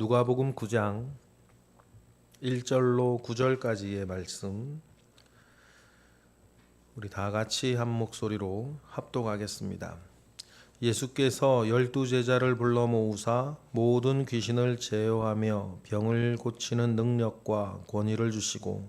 누가복음 9장 1절로 9절까지의 말씀 우리 다 같이 한 목소리로 합독하겠습니다. 예수께서 열두 제자를 불러 모으사 모든 귀신을 제어하며 병을 고치는 능력과 권위를 주시고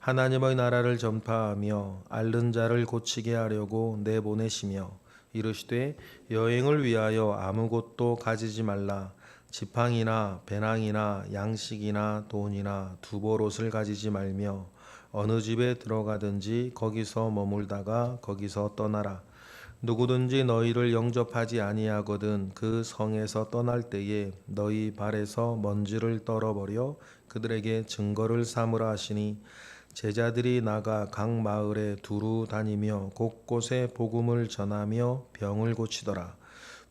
하나님의 나라를 전파하며 앓는 자를 고치게 하려고 내보내시며 이르시되 여행을 위하여 아무것도 가지지 말라 지팡이나 배낭이나 양식이나 돈이나 두벌옷을 가지지 말며 어느 집에 들어가든지 거기서 머물다가 거기서 떠나라 누구든지 너희를 영접하지 아니하거든 그 성에서 떠날 때에 너희 발에서 먼지를 떨어버려 그들에게 증거를 삼으라 하시니 제자들이 나가 각 마을에 두루 다니며 곳곳에 복음을 전하며 병을 고치더라.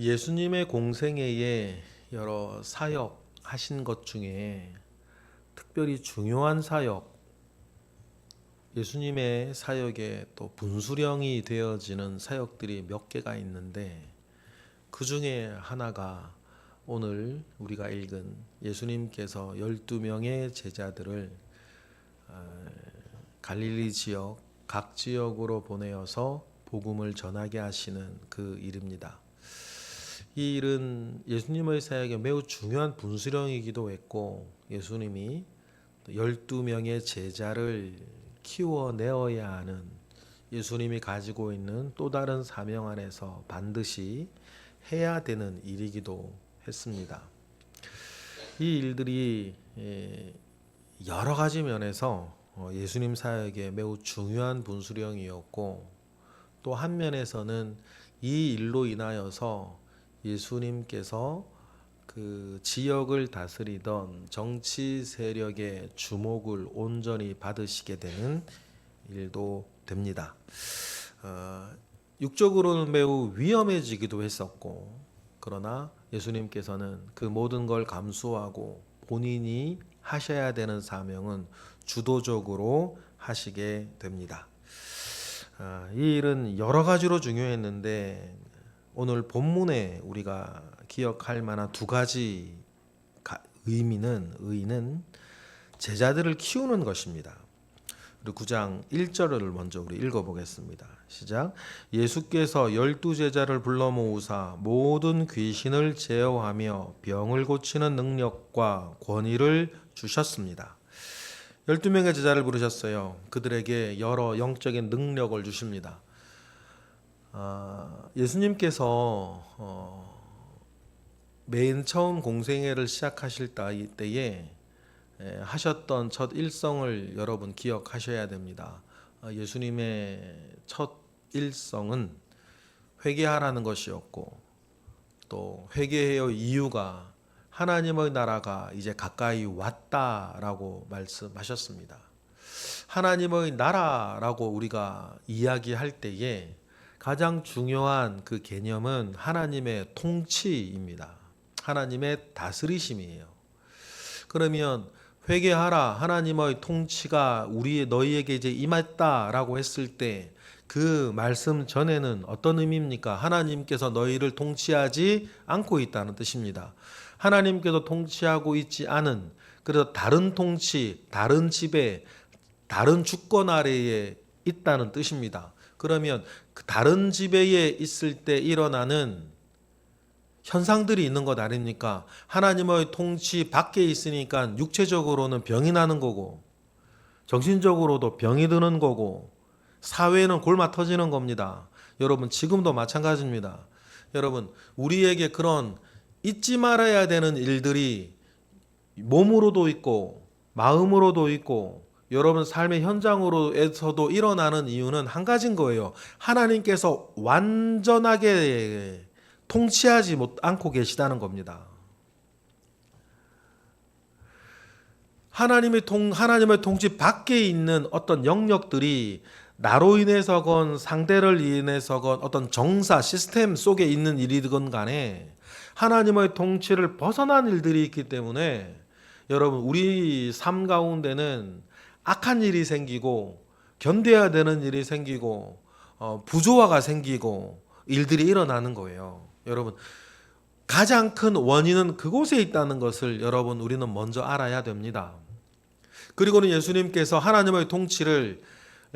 예수님의 공생애에 여러 사역 하신 것 중에 특별히 중요한 사역, 예수님의 사역에 또 분수령이 되어지는 사역들이 몇 개가 있는데 그 중에 하나가 오늘 우리가 읽은 예수님께서 12명의 제자들을 어, 갈릴리 지역 각 지역으로 보내어서 복음을 전하게 하시는 그 일입니다. 이 일은 예수님의 사역에 매우 중요한 분수령이기도 했고 예수님이 12명의 제자를 키워내어야 하는 예수님이 가지고 있는 또 다른 사명 안에서 반드시 해야 되는 일이기도 했습니다. 이 일들이 예, 여러 가지 면에서 어, 예수님 사역에 매우 중요한 분수령이었고 또 한 면에서는 이 일로 인하여서 예수님께서 그 지역을 다스리던 정치 세력의 주목을 온전히 받으시게 되는 일도 됩니다. 어, 육적으로는 매우 위험해지기도 했었고, 그러나 예수님께서는 그 모든 걸 감수하고 본인이 하셔야 되는 사명은 주도적으로 하시게 됩니다. 어, 이 일은 여러 가지로 중요했는데 오늘 본문에 우리가 기억할 만한 두 가지 의미는 의는 제자들을 키우는 것입니다. 우리 9장 1절을 먼저 우리 읽어 보겠습니다. 시작. 예수께서 열두 제자를 불러 모으사 모든 귀신을 제어하며 병을 고치는 능력과 권위를 주셨습니다. 12명의 제자를 부르셨어요. 그들에게 여러 영적인 능력을 주십니다. 아, 예수님께서 어, 맨 처음 공생애를 시작하실 때에 하셨던 첫 일성을 여러분 기억하셔야 됩니다. 아, 예수님의 첫 일성은 회개하라는 것이었고 또 회개의 이유가 하나님의 나라가 이제 가까이 왔다라고 말씀하셨습니다. 하나님의 나라라고 우리가 이야기할 때에 가장 중요한 그 개념은 하나님의 통치입니다. 하나님의 다스리심이에요. 그러면 회개하라 하나님의 통치가 우리 너희에게 이제 임했다라고 했을 때 그 말씀 전에는 어떤 의미입니까? 하나님께서 너희를 통치하지 않고 있다는 뜻입니다. 하나님께서 통치하고 있지 않은 그래서 다른 통치, 다른 집에 다른 주권 아래에 있다는 뜻입니다. 그러면 그 다른 지배에 있을 때 일어나는 현상들이 있는 것 아닙니까? 하나님의 통치 밖에 있으니까 육체적으로는 병이 나는 거고 정신적으로도 병이 드는 거고 사회는 골마 터지는 겁니다. 여러분 지금도 마찬가지입니다. 여러분 우리에게 그런 잊지 말아야 되는 일들이 몸으로도 있고 마음으로도 있고 여러분 삶의 현장으로에서도 일어나는 이유는 한 가지인 거예요. 하나님께서 완전하게 통치하지 못 않고 계시다는 겁니다. 하나님의 통 하나님의 통치 밖에 있는 어떤 영역들이 나로 인해서건 상대를 인해서건 어떤 정사 시스템 속에 있는 일이든 간에 하나님의 통치를 벗어난 일들이 있기 때문에 여러분 우리 삶 가운데는 악한 일이 생기고 견뎌야 되는 일이 생기고 어, 부조화가 생기고 일들이 일어나는 거예요. 여러분 가장 큰 원인은 그곳에 있다는 것을 여러분 우리는 먼저 알아야 됩니다. 그리고는 예수님께서 하나님의 통치를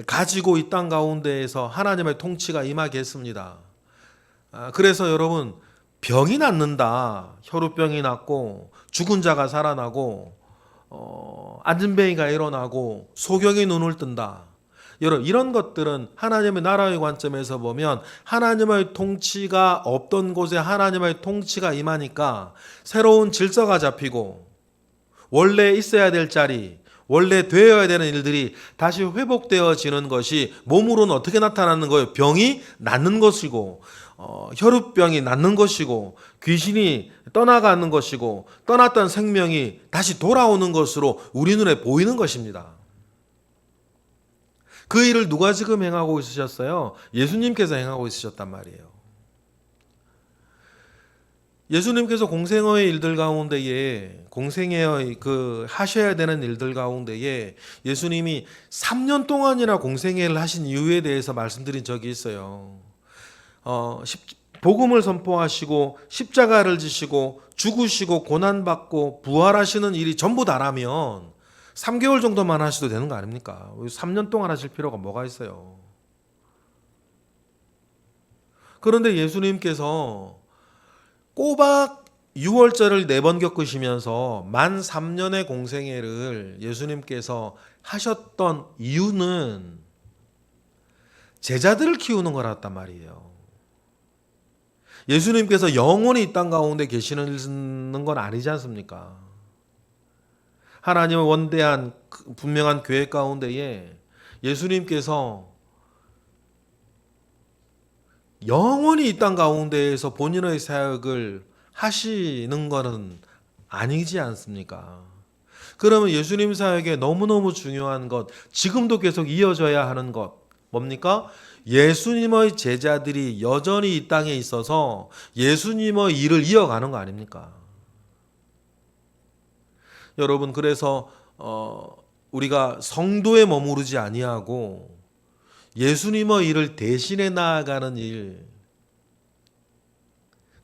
가지고 이 땅 가운데에서 하나님의 통치가 임하게 했습니다. 아, 그래서 여러분 병이 낫는다. 혈우병이 낫고 죽은 자가 살아나고 어, 안진뱅이가 일어나고 소경이 눈을 뜬다. 여러분 이런 것들은 하나님의 나라의 관점에서 보면 하나님의 통치가 없던 곳에 하나님의 통치가 임하니까 새로운 질서가 잡히고 원래 있어야 될 자리 원래 되어야 되는 일들이 다시 회복되어지는 것이 몸으로는 어떻게 나타나는 거예요? 병이 낫는 것이고 어, 혈우병이 낫는 것이고 귀신이 떠나가는 것이고 떠났던 생명이 다시 돌아오는 것으로 우리 눈에 보이는 것입니다. 그 일을 누가 지금 행하고 있으셨어요? 예수님께서 행하고 있으셨단 말이에요. 예수님께서 공생애의 일들 가운데에 공생애의 그 하셔야 되는 일들 가운데에 예수님이 3년 동안이나 공생애를 하신 이유에 대해서 말씀드린 적이 있어요. 어, 십, 복음을 선포하시고 십자가를 지시고 죽으시고 고난 받고 부활하시는 일이 전부 다라면 3개월 정도만 하셔도 되는 거 아닙니까? 3년 동안 하실 필요가 뭐가 있어요? 그런데 예수님께서 꼬박 6월절을 네 번 겪으시면서 만 3년의 공생애를 예수님께서 하셨던 이유는 제자들을 키우는 거랐단 말이에요. 예수님께서 영원히 이 땅 가운데 계시는 건 아니지 않습니까? 하나님의 원대한 그 분명한 계획 가운데에 예수님께서 영원히 이 땅 가운데에서 본인의 사역을 하시는 것은 아니지 않습니까? 그러면 예수님 사역에 너무너무 중요한 것, 지금도 계속 이어져야 하는 것, 뭡니까? 예수님의 제자들이 여전히 이 땅에 있어서 예수님의 일을 이어가는 거 아닙니까? 여러분, 그래서, 어, 우리가 성도에 머무르지 아니하고 예수님의 일을 대신해 나아가는 일,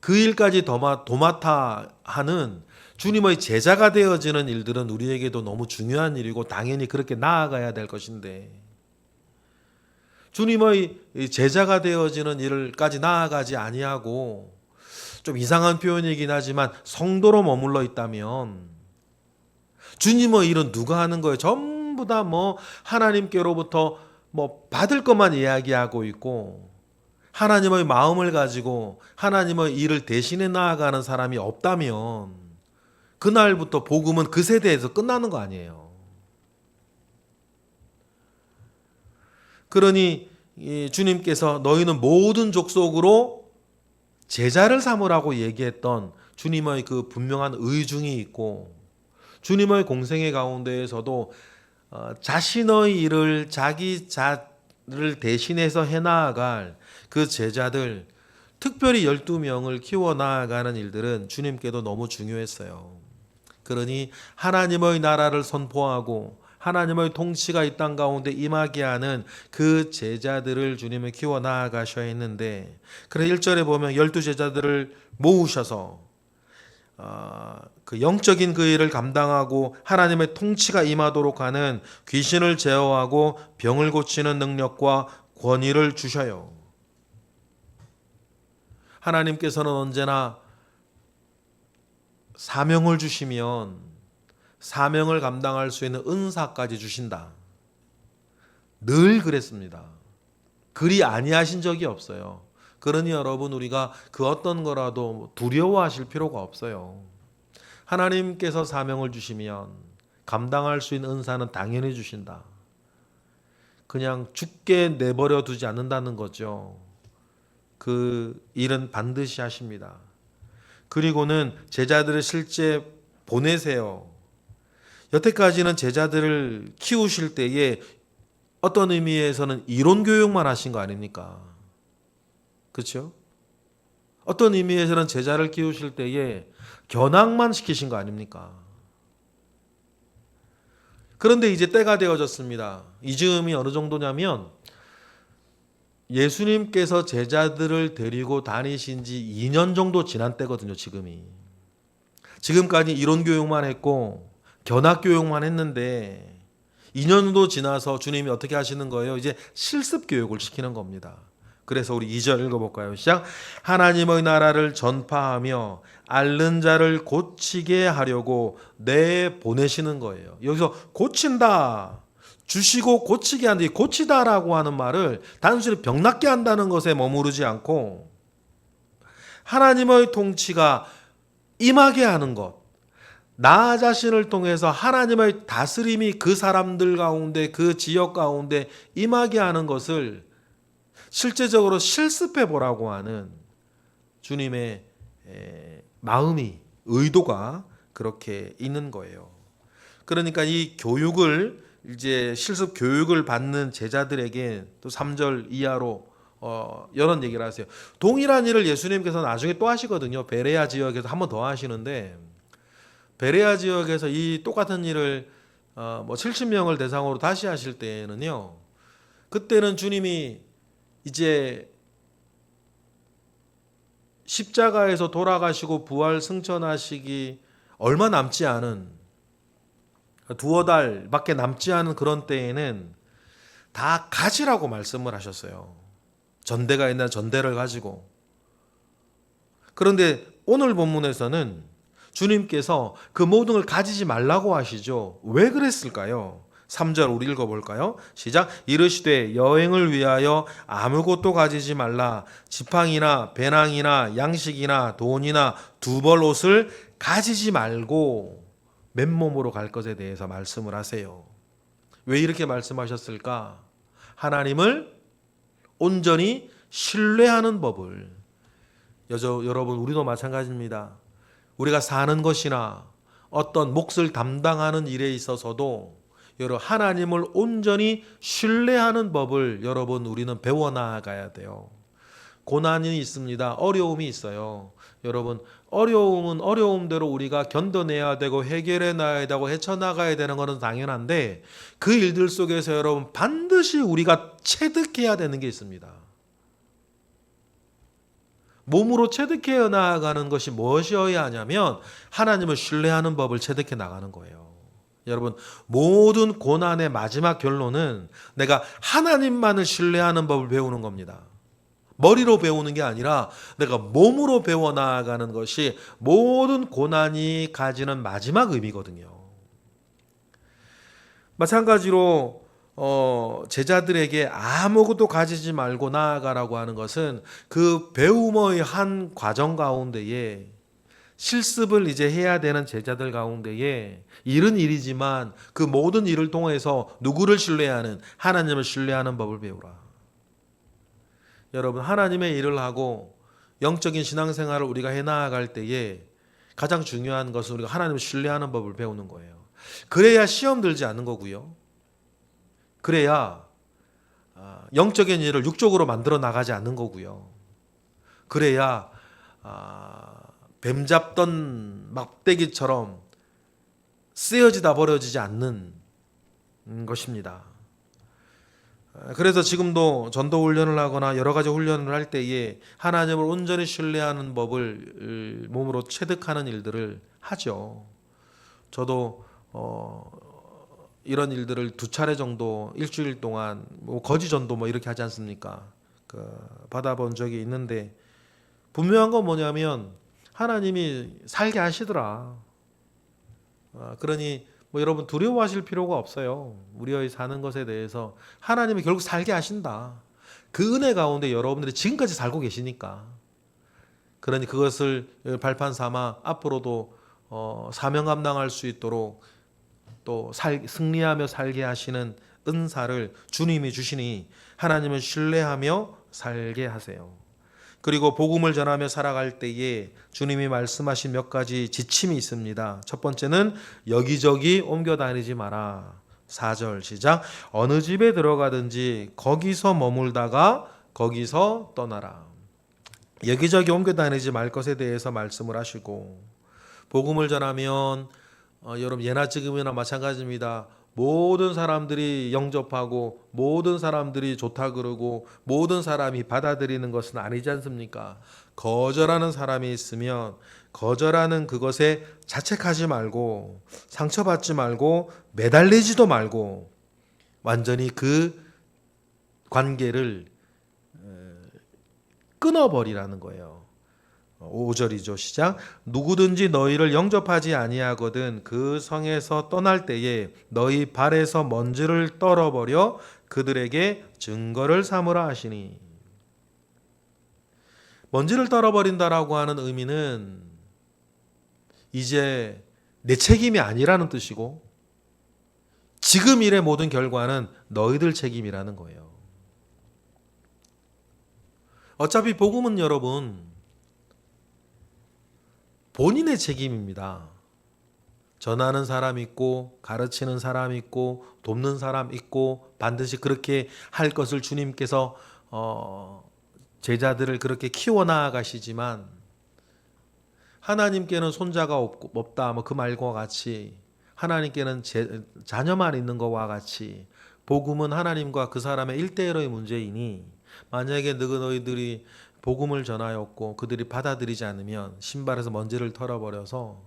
그 일까지 도마, 도맡아 하는 주님의 제자가 되어지는 일들은 우리에게도 너무 중요한 일이고 당연히 그렇게 나아가야 될 것인데 주님의 제자가 되어지는 일까지 나아가지 아니하고 좀 이상한 표현이긴 하지만 성도로 머물러 있다면 주님의 일은 누가 하는 거예요? 전부 다 뭐 하나님께로부터 뭐 받을 것만 이야기하고 있고 하나님의 마음을 가지고 하나님의 일을 대신해 나아가는 사람이 없다면 그날부터 복음은 그 세대에서 끝나는 거 아니에요. 그러니 주님께서 너희는 모든 족속으로 제자를 삼으라고 얘기했던 주님의 그 분명한 의중이 있고 주님의 공생의 가운데에서도 어, 자신의 일을 자기 자를 대신해서 해나아갈 그 제자들 특별히 12명을 키워나가는 일들은 주님께도 너무 중요했어요. 그러니 하나님의 나라를 선포하고 하나님의 통치가 이 땅 가운데 임하게 하는 그 제자들을 주님은 키워 나아가셔야 했는데 그래 1절에 보면 열두 제자들을 모으셔서 어, 그 영적인 그 일을 감당하고 하나님의 통치가 임하도록 하는 귀신을 제어하고 병을 고치는 능력과 권위를 주셔요. 하나님께서는 언제나 사명을 주시면 사명을 감당할 수 있는 은사까지 주신다. 늘 그랬습니다. 그리 아니하신 적이 없어요. 그러니 여러분 우리가 그 어떤 거라도 두려워하실 필요가 없어요. 하나님께서 사명을 주시면 감당할 수 있는 은사는 당연히 그 일은 반드시 하십니다. 그리고는 제자들을 실제 보내세요. 여태까지는 제자들을 키우실 때에 어떤 의미에서는 이론 교육만 하신 거 아닙니까? 그렇죠? 어떤 의미에서는 제자를 키우실 때에 견학만 시키신 거 아닙니까? 그런데 이제 때가 되어졌습니다. 이 즈음이 어느 정도냐면 예수님께서 제자들을 데리고 다니신 지 2년 정도 지난 때거든요, 지금이. 지금까지 이론 교육만 했고 견학 교육만 했는데 2년 정도 지나서 주님이 어떻게 하시는 거예요? 이제 실습 교육을 시키는 겁니다. 그래서 우리 2절 읽어볼까요? 시작. 하나님의 나라를 전파하며 앓는 자를 고치게 하려고 내 보내시는 거예요. 여기서 고친다. 주시고 고치게 한다. 이 고치다라고 하는 말을 단순히 병 낫게 한다는 것에 머무르지 않고 하나님의 통치가 임하게 하는 것. 나 자신을 통해서 하나님의 다스림이 그 사람들 가운데 그 지역 가운데 임하게 하는 것을 실제적으로 실습해 보라고 하는 주님의 에, 마음이 의도가 그렇게 있는 거예요. 그러니까 이 교육을 이제 실습 교육을 받는 제자들에게 또 3절 이하로 어, 이런 얘기를 하세요. 동일한 일을 예수님께서 나중에 또 하시거든요. 베레아 지역에서 한 번 더 하시는데 베레아 지역에서 이 똑같은 일을 어, 뭐 70명을 대상으로 다시 하실 때에는요. 그때는 주님이 이제 십자가에서 돌아가시고 부활 승천하시기 얼마 남지 않은 두어 달밖에 남지 않은 그런 때에는 다 가지라고 말씀을 하셨어요. 전대가 있나 전대를 가지고. 그런데 오늘 본문에서는 주님께서 그 모든 걸 가지지 말라고 하시죠. 왜 그랬을까요? 3절 우리 읽어볼까요? 시작. 이르시되 여행을 위하여 아무것도 가지지 말라. 지팡이나 배낭이나 양식이나 돈이나 두 벌 옷을 가지지 말고 맨몸으로 갈 것에 대해서 말씀을 하세요. 왜 이렇게 말씀하셨을까? 하나님을 온전히 신뢰하는 법을 여저, 여러분 우리도 마찬가지입니다. 우리가 사는 것이나 어떤 몫을 담당하는 일에 있어서도 여러 하나님을 온전히 신뢰하는 법을 여러분 우리는 배워 나가야 돼요. 고난이 있습니다. 어려움이 있어요. 여러분 어려움은 어려움대로 우리가 견뎌내야 되고 해결해 놔야 되고 헤쳐나가야 되는 것은 당연한데 그 일들 속에서 여러분 반드시 우리가 체득해야 되는 게 있습니다. 몸으로 체득해 나가는 것이 무엇이어야 하냐면 하나님을 신뢰하는 법을 체득해 나가는 거예요. 여러분 모든 고난의 마지막 결론은 내가 하나님만을 신뢰하는 법을 배우는 겁니다. 머리로 배우는 게 아니라 내가 몸으로 배워 나가는 것이 모든 고난이 가지는 마지막 의미거든요. 마찬가지로 어, 제자들에게 아무것도 가지지 말고 나아가라고 하는 것은 그 배움의 한 과정 가운데에 실습을 이제 해야 되는 제자들 가운데에 일은 일이지만 그 모든 일을 통해서 누구를 신뢰하는 하나님을 신뢰하는 법을 배우라. 여러분 하나님의 일을 하고 영적인 신앙생활을 우리가 해 나아갈 때에 가장 중요한 것은 우리가 하나님을 신뢰하는 법을 배우는 거예요. 그래야 시험 들지 않는 거고요. 그래야 아, 영적인 일을 육적으로 만들어 나가지 않는 거고요. 그래야 아, 뱀 잡던 막대기처럼 쓰여지다 버려지지 않는 것입니다. 그래서 지금도 전도 훈련을 하거나 여러 가지 훈련을 할 때에 하나님을 온전히 신뢰하는 법을 몸으로 체득하는 일들을 하죠. 저도 어, 이런 일들을 두 차례 정도 일주일 동안 뭐 거지 전도 뭐 이렇게 하지 않습니까? 그 받아본 적이 있는데 분명한 건 뭐냐면 하나님이 살게 하시더라. 아, 그러니 뭐 여러분 두려워하실 필요가 없어요. 우리의 사는 것에 대해서 하나님이 결국 살게 하신다. 그 은혜 가운데 여러분들이 지금까지 살고 계시니까. 그러니 그것을 발판 삼아 앞으로도 어, 사명 감당할 수 있도록 또 살, 승리하며 살게 하시는 은사를 주님이 주시니 하나님을 신뢰하며 살게 하세요. 그리고 복음을 전하며 살아갈 때에 주님이 말씀하신 몇 가지 지침이 있습니다. 첫 번째는 여기저기 옮겨 다니지 마라. 4절 시작. 어느 집에 들어가든지 거기서 머물다가 거기서 떠나라. 여기저기 옮겨 다니지 말 것에 대해서 말씀을 하시고 복음을 전하면 어, 여러분 예나 지금이나 마찬가지입니다. 모든 사람들이 영접하고 모든 사람들이 좋다 그러고 모든 사람이 받아들이는 것은 아니지 않습니까? 거절하는 사람이 있으면 거절하는 그것에 자책하지 말고 상처받지 말고 매달리지도 말고 완전히 그 관계를 끊어버리라는 거예요. 5절이죠. 시작. 누구든지 너희를 영접하지 아니하거든 그 성에서 떠날 때에 너희 발에서 먼지를 떨어버려 그들에게 증거를 삼으라 하시니. 먼지를 떨어버린다라고 하는 의미는 이제 내 책임이 아니라는 뜻이고 지금 일의 모든 결과는 너희들 책임이라는 거예요. 어차피 복음은 여러분 본인의 책임입니다. 전하는 사람 있고 가르치는 사람 있고 돕는 사람 있고 반드시 그렇게 할 것을 주님께서 어, 제자들을 그렇게 키워 나가시지만 하나님께는 손자가 없고, 없다 뭐 그 말과 같이 하나님께는 제, 자녀만 있는 것과 같이 복음은 하나님과 그 사람의 일대일의 문제이니 만약에 너희들이 복음을 전하였고 그들이 받아들이지 않으면 신발에서 먼지를 털어버려서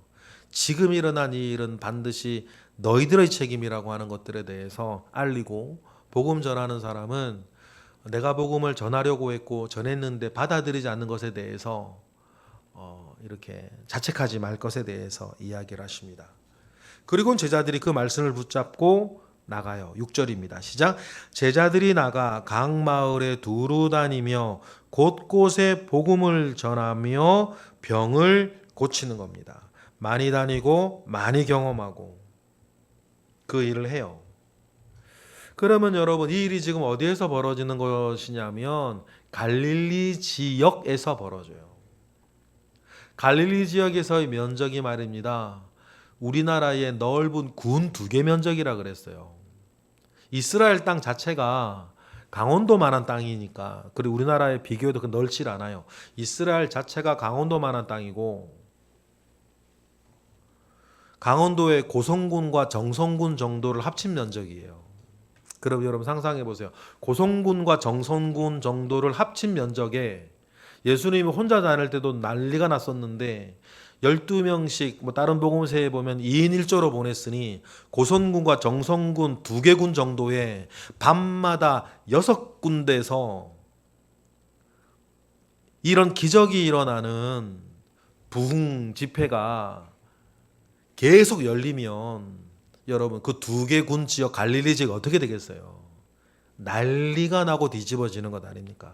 지금 일어난 이 일은 반드시 너희들의 책임이라고 하는 것들에 대해서 알리고 복음 전하는 사람은 내가 복음을 전하려고 했고 전했는데 받아들이지 않는 것에 대해서 어, 이렇게 자책하지 말 것에 대해서 이야기를 하십니다. 그리고 제자들이 그 말씀을 붙잡고 나가요. 6절입니다. 시작. 제자들이 나가 각 마을에 두루 다니며 곳곳에 복음을 전하며 병을 고치는 겁니다. 많이 다니고 많이 경험하고 그 일을 해요. 그러면 여러분 이 일이 지금 어디에서 벌어지는 것이냐면 갈릴리 지역에서 벌어져요. 갈릴리 지역에서의 면적이 말입니다. 우리나라의 넓은 군 두 개 면적이라 그랬어요. 이스라엘 땅 자체가 강원도만한 땅이니까 그리고 우리나라에 비교해도 그 넓질 않아요. 이스라엘 자체가 강원도만한 땅이고 강원도의 고성군과 정성군 정도를 합친 면적이에요. 그럼 여러분 상상해 보세요. 고성군과 정성군 정도를 합친 면적에 예수님이 혼자 다닐 때도 난리가 났었는데 12명씩 뭐 다른 복음서에 보면 2인 1조로 보냈으니 고선군과 정성군 두 개 군 정도에 밤마다 여섯 군데서 이런 기적이 일어나는 부흥 집회가 계속 열리면 여러분 그 두 개 군 지역 갈릴리 지역 어떻게 되겠어요? 난리가 나고 뒤집어지는 것 아닙니까?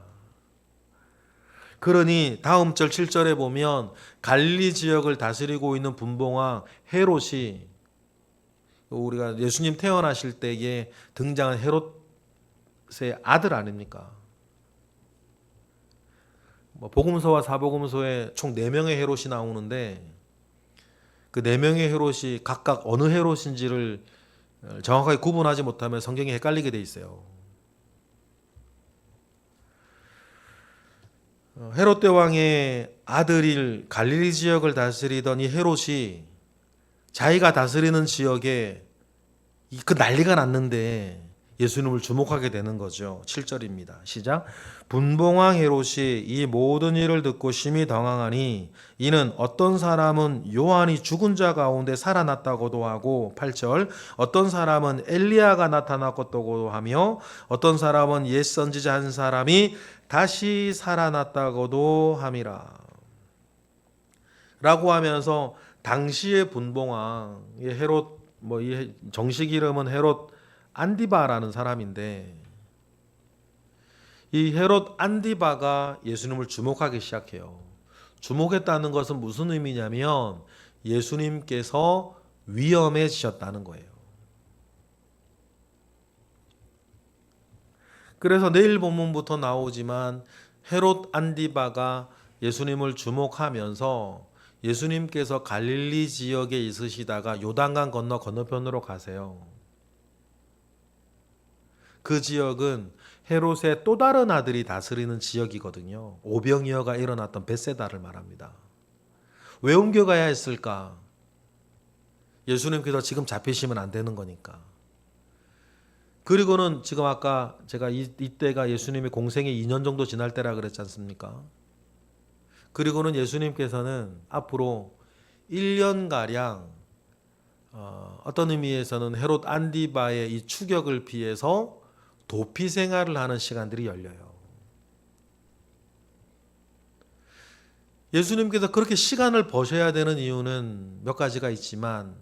그러니 다음 절 7절에 보면 갈리 지역을 다스리고 있는 분봉왕 헤롯이 우리가 예수님 태어나실 때에 등장한 헤롯의 아들 아닙니까? 뭐 복음서와 사복음서에 총 4명의 헤롯이 나오는데 그 4명의 헤롯이 각각 어느 헤롯인지를 정확하게 구분하지 못하면 성경이 헷갈리게 돼 있어요. 헤롯 대왕의 아들일 갈릴리 지역을 다스리던 이 헤롯이 자기가 다스리는 지역에 그 난리가 났는데 예수님을 주목하게 되는 거죠. 7절입니다. 시작. 분봉왕 헤롯이 이 모든 일을 듣고 심히 당황하니 이는 어떤 사람은 요한이 죽은 자 가운데 살아났다고도 하고 8절 어떤 사람은 엘리야가 나타났다고도 하며 어떤 사람은 옛 선지자 한 사람이 다시 살아났다고도 함이라. 라고 하면서 당시의 분봉왕 헤롯 뭐 이 정식 이름은 헤롯 안디바라는 사람인데 이 헤롯 안디바가 예수님을 주목하기 시작해요. 주목했다는 것은 무슨 의미냐면 예수님께서 위험해지셨다는 거예요. 그래서 내일 본문부터 나오지만 헤롯 안디바가 예수님을 주목하면서 예수님께서 갈릴리 지역에 있으시다가 요단강 건너 건너편으로 가세요. 그 지역은 헤롯의 또 다른 아들이 다스리는 지역이거든요. 오병이어가 일어났던 베세다를 말합니다. 왜 옮겨가야 했을까? 예수님께서 지금 잡히시면 안 되는 거니까. 그리고는 지금 아까 제가 이, 이때가 예수님의 공생이 2년 정도 지날 때라 그랬지 않습니까? 그리고는 예수님께서는 앞으로 1년가량 어, 어떤 의미에서는 헤롯 안디바의 이 추격을 피해서 도피 생활을 하는 시간들이 열려요. 예수님께서 그렇게 시간을 버셔야 되는 이유는 몇 가지가 있지만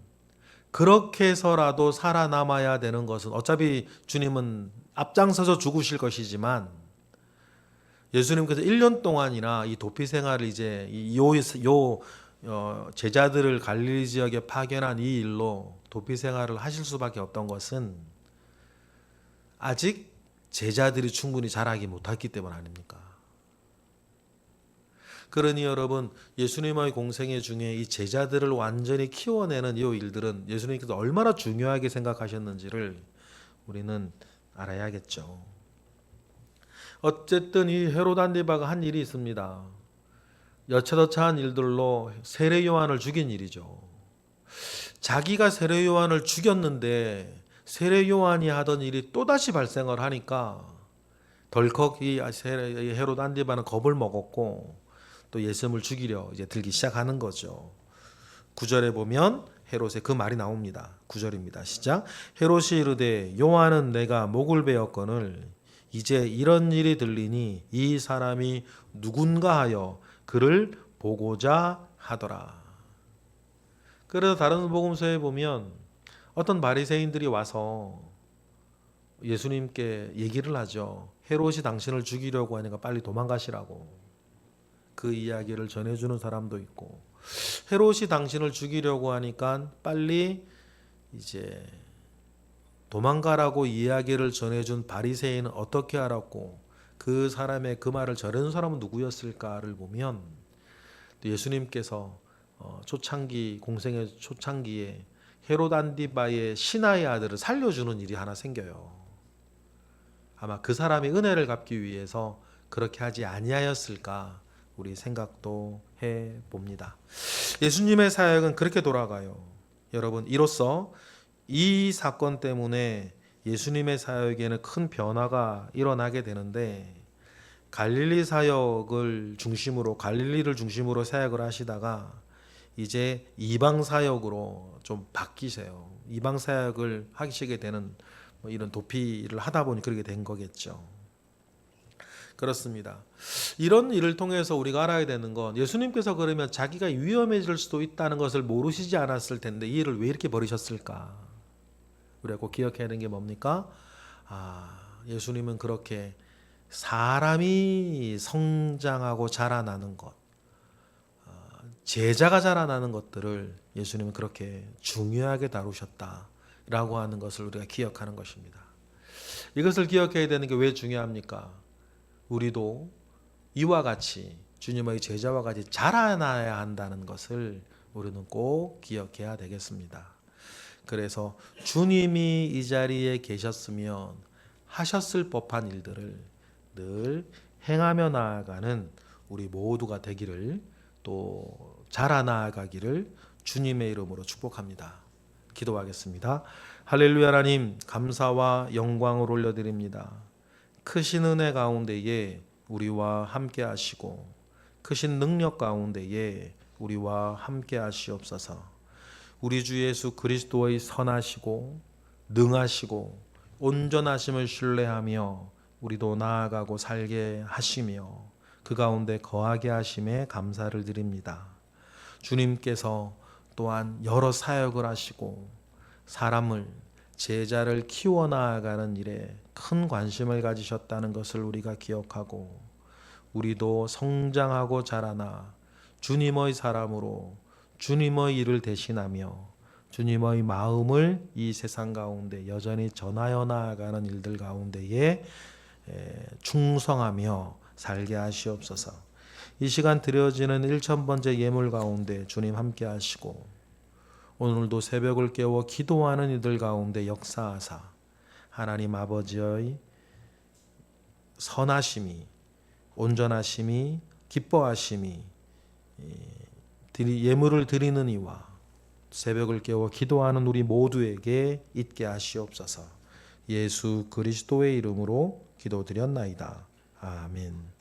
그렇게 해서라도 살아남아야 되는 것은 어차피 주님은 앞장서서 죽으실 것이지만 예수님께서 1년 동안이나 이 도피 생활을 이제 요, 요 어, 제자들을 갈릴리 지역에 파견한 이 일로 도피 생활을 하실 수밖에 없던 것은 아직 제자들이 충분히 자라기 못했기 때문 아닙니까? 그러니 여러분 예수님의 공생애 중에 이 제자들을 완전히 키워내는 이 일들은 예수님께서 얼마나 중요하게 생각하셨는지를 우리는 알아야겠죠. 어쨌든 이 헤롯 안디바가 한 일이 있습니다. 여차저차한 일들로 세례 요한을 죽인 일이죠. 자기가 세례 요한을 죽였는데 세례 요한이 하던 일이 또다시 발생을 하니까 덜컥 이 헤롯 안디바는 겁을 먹었고 또 예수님을 죽이려 이제 들기 시작하는 거죠. 구절에 보면 헤롯의 그 말이 나옵니다. 구절입니다. 시작. 헤롯이 이르되 요한은 내가 목을 베었거늘 이제 이런 일이 들리니 이 사람이 누군가 하여 그를 보고자 하더라. 그래서 다른 복음서에 보면 어떤 바리새인들이 와서 예수님께 얘기를 하죠. 헤롯이 당신을 죽이려고 하니까 빨리 도망가시라고. 그 이야기를 전해주는 사람도 있고 헤롯이 당신을 죽이려고 하니까 빨리 이제 도망가라고 이야기를 전해준 바리새인은 어떻게 알았고 그 사람의 그 말을 전해준 사람은 누구였을까를 보면 예수님께서 어, 초창기 공생의 초창기에 헤롯 안디바의 신하의 아들을 살려주는 일이 하나 생겨요. 아마 그 사람이 은혜를 갚기 위해서 그렇게 하지 아니하였을까 우리 생각도 해 봅니다. 예수님의 사역은 그렇게 돌아가요. 여러분 이로써 이 사건 때문에 예수님의 사역에는 큰 변화가 일어나게 되는데 갈릴리 사역을 중심으로 갈릴리를 중심으로 사역을 하시다가 이제 이방 사역으로 좀 바뀌세요. 이방 사역을 하시게 되는 뭐 이런 도피를 하다 보니 그렇게 된 거겠죠. 그렇습니다. 이런 일을 통해서 우리가 알아야 되는 건 예수님께서 그러면 자기가 위험해질 수도 있다는 것을 모르시지 않았을 텐데 이 일을 왜 이렇게 버리셨을까? 우리가 꼭 기억해야 되는 게 뭡니까? 아, 예수님은 그렇게 사람이 성장하고 자라나는 것, 아, 제자가 자라나는 것들을 예수님은 그렇게 중요하게 다루셨다라고 하는 것을 우리가 기억하는 것입니다. 이것을 기억해야 되는 게 왜 중요합니까? 우리도 이와 같이 주님의 제자와 같이 자라나야 한다는 것을 우리는 꼭 기억해야 되겠습니다. 그래서 주님이 이 자리에 계셨으면 하셨을 법한 일들을 늘 행하며 나아가는 우리 모두가 되기를 또 자라나가기를 주님의 이름으로 축복합니다. 기도하겠습니다. 할렐루야 하나님 감사와 영광을 올려드립니다. 크신 은혜 가운데에 우리와 함께 하시고 크신 능력 가운데에 우리와 함께 하시옵소서. 우리 주 예수 그리스도의 선하시고 능하시고 온전하심을 신뢰하며 우리도 나아가고 살게 하시며 그 가운데 거하게 하심에 감사를 드립니다. 주님께서 또한 여러 사역을 하시고 사람을 제자를 키워 나아가는 일에 큰 관심을 가지셨다는 것을 우리가 기억하고 우리도 성장하고 자라나 주님의 사람으로 주님의 일을 대신하며 주님의 마음을 이 세상 가운데 여전히 전하여 나아가는 일들 가운데에 충성하며 살게 하시옵소서. 이 시간 드려지는 1천번째 예물 가운데 주님 함께 하시고 오늘도 새벽을 깨워 기도하는 이들 가운데 역사하사 하나님 아버지의 선하심이 온전하심이 기뻐하심이 예물을 드리는 이와 새벽을 깨워 기도하는 우리 모두에게 있게 하시옵소서. 예수 그리스도의 이름으로 기도드렸나이다. 아멘.